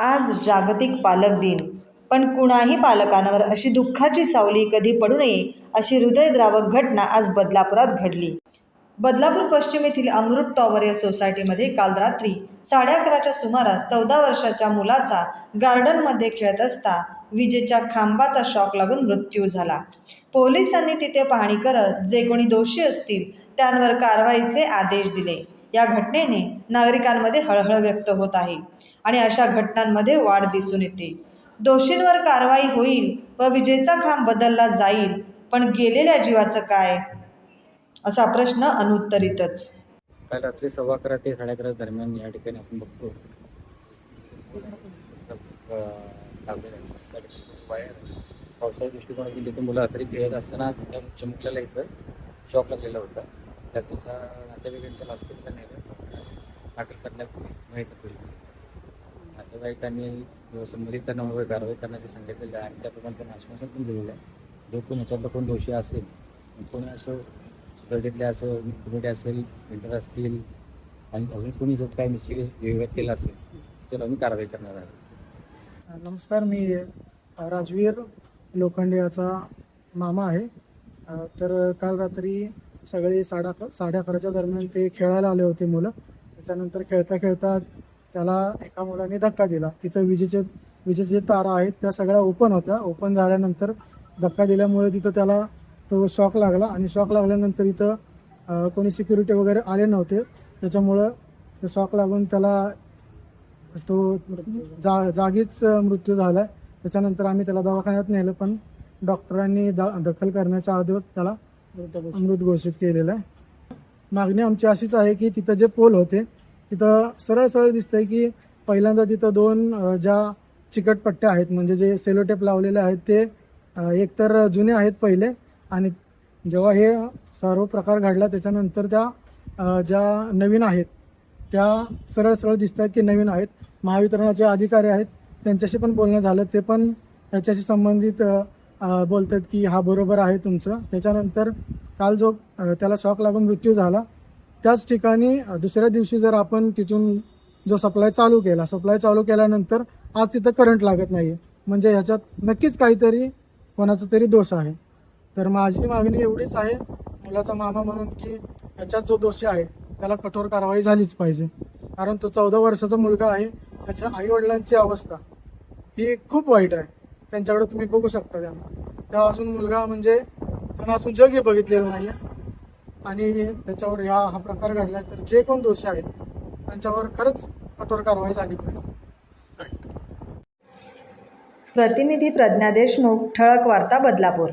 आज जागतिक पालक दिन. पण कुणाही पालकांवर अशी दुःखाची सावली कधी पडू नये अशी हृदयद्रावक घटना आज बदलापुरात घडली. बदलापूर पश्चिम येथील अमृत टॉवर या सोसायटीमध्ये काल रात्री साडे अकराच्या सुमारास चौदा वर्षाच्या मुलाचा गार्डनमध्ये खेळत असता विजेच्या खांबाचा शॉक लागून मृत्यू झाला. पोलिसांनी तिथे पाहणी करत जे कोणी दोषी असतील त्यांवर कारवाईचे आदेश दिले. या घटनेने नागरिकांमध्ये हळहळ व्यक्त होत आहे आणि अशा घटनांमध्ये वाढ दिसून येते. दोषींवर कारवाई होईल व विजेचा खांब बदलला जाईल पण गेलेल्या जीवाचं काय? असा प्रश्न अनुत्तरितच. काल रात्री सव्वा अकरा ते साडे अकरा दरम्यान या ठिकाणी आपण बघतो. अं, पावसाच्या दृष्टिकोनातून तिथे मुलं रात्री खेळत असताना त्या चिमुकल्याला इथं शॉक लागलेला होता. त्यात त्याचा नातेवाईकांच्या हॉस्पिटलला दाखल करण्यात माहीत होईल नातेवाईकांनी संबंधित त्यांना कारवाई करण्याचे सांगितलेलं आहे आणि त्याप्रमाणे त्यांना आश्वासन पण दिलेलं आहे. जो कोण याच्यातला कोण दोषी असेल कोणी असो सोसायटीतले असो कमिटी असेल बिल्डर असतील आणि अजून कोणी जर काही मिस्टेक व्यवहार केला असेल तर आम्ही कारवाई करणार आहे. नमस्कार मी राजवीर लोखंडे याचा मामा आहे. तर काल रात्री सगळे साडा साडे अकराच्या दरम्यान ते खेळायला आले होते मुलं. त्याच्यानंतर खेळता खेळता त्याला एका मुलाने धक्का दिला. तिथं विजेचे विजेचे जे तारा आहेत त्या सगळ्या ओपन होत्या. ओपन झाल्यानंतर धक्का दिल्यामुळे तिथं त्याला तो शॉक लागला आणि शॉक लागल्यानंतर इथं कोणी सिक्युरिटी वगैरे आले नव्हते. त्याच्यामुळं ते शॉक लागून त्याला तो जा जागीच मृत्यू झालाय. त्याच्यानंतर आम्ही त्याला दवाखान्यात नेलं पण डॉक्टरांनी दा दखल करण्याच्या अगोदर त्याला मृत घोषित केलेलं आहे. मागणी आमची अशीच आहे की तिथं जे पोल होते तिथं सरळ सरळ दिसतंय की पहिल्यांदा तिथं दोन ज्या चिकट पट्ट्या आहेत म्हणजे जे सेलोटेप लावलेले आहेत ते एकतर जुने आहेत पहिले आणि जेव्हा हे सर्व प्रकार घडला त्याच्यानंतर त्या ज्या नवीन आहेत त्या सरळ सरळ दिसत आहेत की नवीन आहेत. महावितरणाचे अधिकारी आहेत त्यांच्याशी पण बोलणं झालं ते पण याच्याशी संबंधित बोलत आहेत की हा बरोबर आहे तुमचं. त्याच्यानंतर काल जो त्याला शॉक लागून मृत्यू झाला त्याच ठिकाणी दुसऱ्या दिवशी जर आपण तिथून जो सप्लाय चालू केला सप्लाय चालू केल्यानंतर आज तिथं करंट लागत नाही म्हणजे ह्याच्यात नक्कीच काहीतरी कोणाचा तरी दोष आहे. तर माझी मागणी एवढीच आहे मुलाचा मामा म्हणून की ह्याच्यात जो दोषी आहे त्याला कठोर कारवाई झालीच पाहिजे. कारण तो चौदा वर्षाचा मुलगा आहे त्याच्या आईवडिलांची अवस्था ही खूप वाईट आहे. त्यांच्याकडे तुम्ही बघू शकता त्यांना. त्या अजून मुलगा म्हणजे त्यांना अजून जगही बघितलेलं नाही आणि त्याच्यावर या हा प्रकार घडला तर जे कोण दोषी आहेत त्यांच्यावर खरंच कठोर कारवाई झाली पाहिजे. प्रतिनिधी प्रज्ञा देशमुख ठळक वार्ता बदलापूर.